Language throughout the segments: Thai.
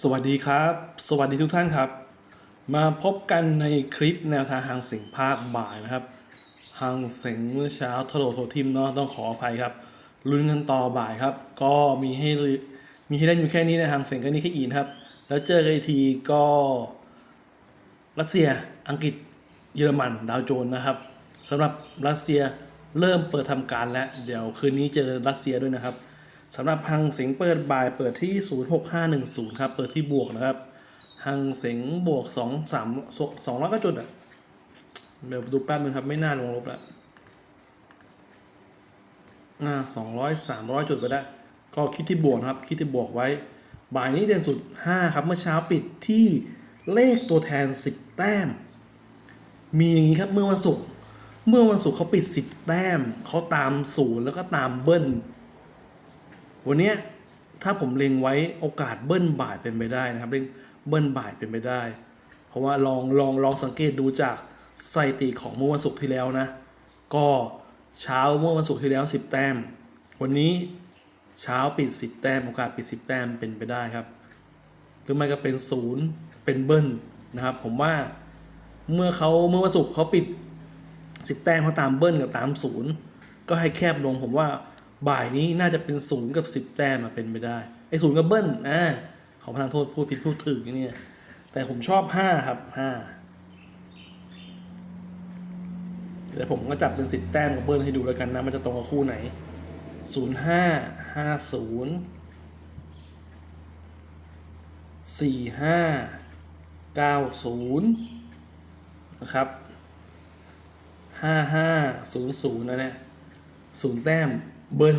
สวัสดีครับ สวัสดีทุกท่านครับ มาพบกันในคลิปแนวทางหางเสียงภาคบ่ายนะครับหางเสียงเมื่อเช้าทโลโททิมเนาะต้องขออภัยครับลุ้นกันต่อบ่ายครับ ก็มีให้มีให้เล่นอยู่แค่นี้ในหางเสียงก็นี่แค่อีนครับ แล้วเจอกันทีก็รัสเซียอังกฤษเยอรมันดาวโจนส์นะครับสำหรับรัสเซียเริ่มเปิดทำการแล้ว เดี๋ยวคืนนี้เจอรัสเซียด้วยนะครับ สำหรับหังเสียงเปิดบ่ายเปิดที่ 06510 ครับ เปิดที่บวกนะครับหังเสียงบวก 2 3 200ก็จุดอะเดี๋ยวดูแป๊บนึงครับ ไม่น่าลงลบแล้วอ่า200 300จุดไปได้ ก็คิดที่บวกครับ คิดที่บวกไว้ บ่ายนี้เด่นสุด5ครับ เมื่อเช้าปิดที่เลขตัวแทน10แต้ม มีอย่างนี้ครับ เมื่อวันศุกร์ เมื่อวันศุกร์เขาปิด10แต้ม เขาตามศูนย์แล้วก็ตามเบิ้ล วันนี้ถ้าผมเล็งไว้โอกาสเบิ้ลบ่ายเป็นไปได้นะครับเล็งเบิ้ลบ่ายเป็นไปได้ เพราะว่าลองลองลองสังเกตดูจากสถิติของเมื่อวันศุกร์ที่แล้วนะ ก็เช้าเมื่อวันศุกร์ที่แล้ว 10 แต้ม วันนี้เช้าปิด 10 แต้มโอกาสปิด 10 แต้มเป็นไปได้ครับ หรือไม่ก็เป็นศูนย์เป็นเบิ้ลนะครับ ผมว่าเมื่อเขาเมื่อวันศุกร์เขาปิด 10 แต้มเขาตามเบิ้ลกับตามศูนย์ก็ให้แคบลงผมว่า บ่ายนี้น่าจะเป็นศูนย์กับสิบแต้มมาเป็นไปได้ ไอ้ศูนย์กับเบิ้ลอ่าขอประทานโทษพูดผิดพูดถึงเนี่ยแต่ผมชอบห้าครับห้าเดี๋ยวผมก็จับเป็นสิบแต้มกับเบิ้ลให้ดูแล้วกันนะ มันจะตรงกับคู่ไหนศูนย์ห้าห้าศูนย์สี่ห้าเก้าศูนย์นะครับห้าห้าศูนย์ศูนย์นะเนี่ยศูนย์แต้ม เบิ้ล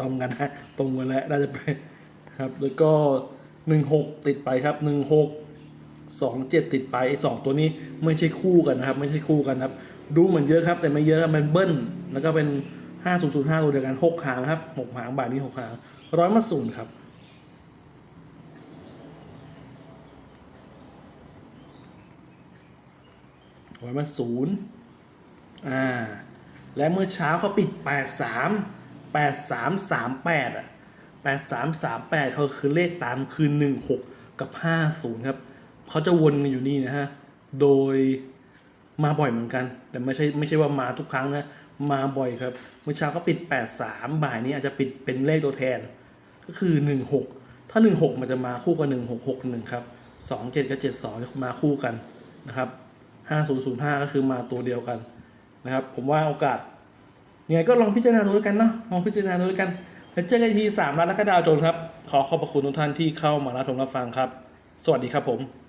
ตรงกันนะตรงกันแล้วน่าจะเป็นครับ แล้วก็หนึ่งหกติดไปครับหนึ่งหกสองเจ็ดติดไปไอ้สองตัวนี้ไม่ใช่คู่กันนะครับ ไม่ใช่คู่กันครับ ดูเหมือนเยอะครับ แต่ไม่เยอะครับมันเบิ้ลแล้วก็เป็นห้าศูนย์ศูนย์ห้าตัวเดียวกันหกหางครับหกหางบาทนี้หกหางร้อยมาศูนย์ครับร้อยมาศูนย์อ่า และเมื่อเช้าเขาปิด 83 8338อะ8338เขาคือเลขตามคือ16กับ50ครับเขาจะวนกันอยู่นี่นะฮะ โดยมาบ่อยเหมือนกัน แต่ไม่ใช่ไม่ใช่ว่ามาทุกครั้งนะ มาบ่อยครับ เมื่อเช้าเขาปิด 83 บ่ายนี้อาจจะปิดเป็นเลขตัวแทน ก็คือ 16 ถ้า 16 มันจะมาคู่กับ 1661 ครับ 27 กับ 72 จะมาคู่กันนะครับ 5005 ก็คือมาตัวเดียวกันนะครับ ผมว่าโอกาส ยังไงก็ลองพิจารณาดูแล้วกันเนาะลองพิจารณาดูแล้วกันแล้วเจอกันอีกทีสามรัฐและดาวโจนส์ครับ ขอขอบพระคุณทุกท่านที่เข้ามารับชมรับฟังครับ สวัสดีครับผม